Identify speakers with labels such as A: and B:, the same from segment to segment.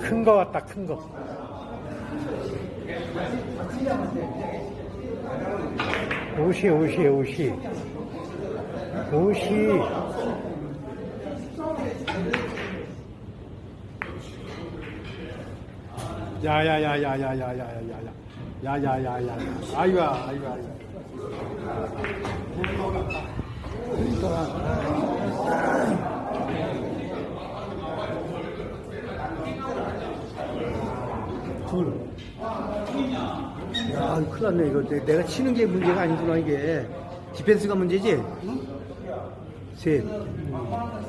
A: 큰 거 같다, 큰 거. 옷이, 옷이, 옷이. 옷이. 야야야야야야야야야야. 야야야야야. 아이고야, 아이고, 아이고.
B: 둘. 야, 큰일 났네, 이거. 내- 내가 치는 게 문제가 아니구나, 이게. 디펜스가 문제지? 셋.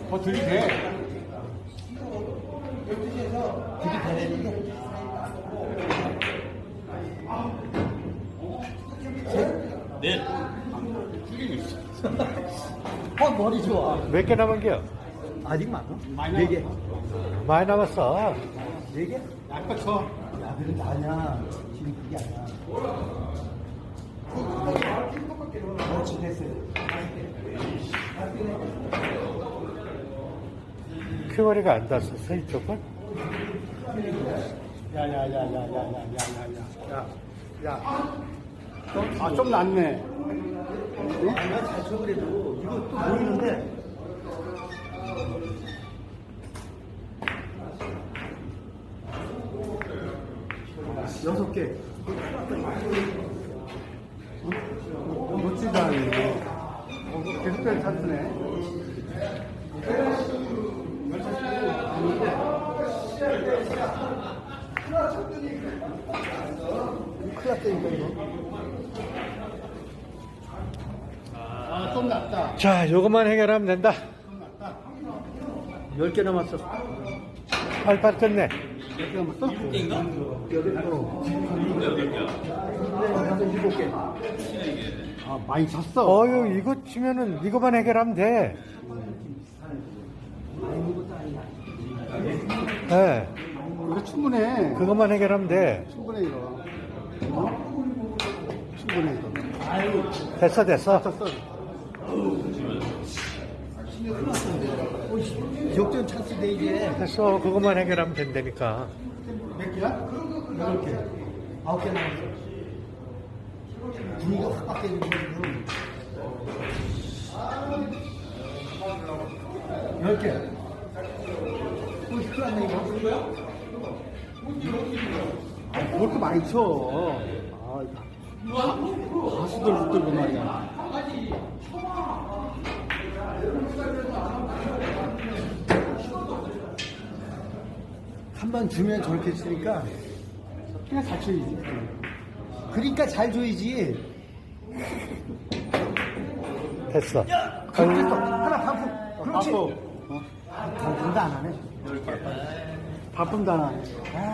A: 더 들이대.
C: 넷.
B: 어, 머리 좋아.
A: 몇 개 남은겨?
B: 아직 많아?
A: 많이
B: 네 개.
A: 많이 남았어.
B: 네 개?
A: 아까 쳐.
B: 야, 그래도 아니야. 지금 그게 아니야. 그렇지, 됐어요.
A: 퀴머리가 안 닿았어, 이쪽은? 야 야 야 야 야 야 야 야 야. 야, 야. 좀, 아, 좀 낫네.
B: 아니야, 잘 쳐, 그래도. 이거 또 보이는 여섯 개.
A: 놓치지 않네. 어, 계속 별 찬스네.
B: 큰일 났다니까, 이거.
A: 아, 좀 낫다. 자, 요것만 해결하면 된다.
B: 열 개 남았어.
A: 빨리빨리 끝내.
B: 몇개 남았어?
C: 일곱 개인가?
B: 여덟 개.
C: 일곱 개, 여덟 개야.
B: 가서 일곱 개.
A: 아, 많이 졌어. 어유, 이거 치면은 이거만 해결하면 돼. 예.
D: 이거 충분해.
A: 그것만 해결하면 돼.
D: 충분해, 이거. 어? 충분해, 이거.
A: 됐어, 됐어.
B: 역전 찬스 돼, 이제.
A: 됐어. 그것만 해결하면 된다니까.
B: 몇 개야? 여덟 개. 아홉 개 남았어. 분위기가 확 바뀌는 거지. 열 개. 오, 큰일 났네, 이거.
D: 아, 뭘 이렇게 많이 쳐. 아, 가수들 붙들고 말이야.
B: 한 번 주면 저렇게 치니까.
D: 그냥 잘 쳐야지.
B: 그러니까 잘 줘야지.
A: 됐어.
B: 그렇게 했어. 하나 반품. 그렇지.
D: 바쁘. 어?
B: 반품도 안 하네.
D: 바쁜다, 나.
B: 아.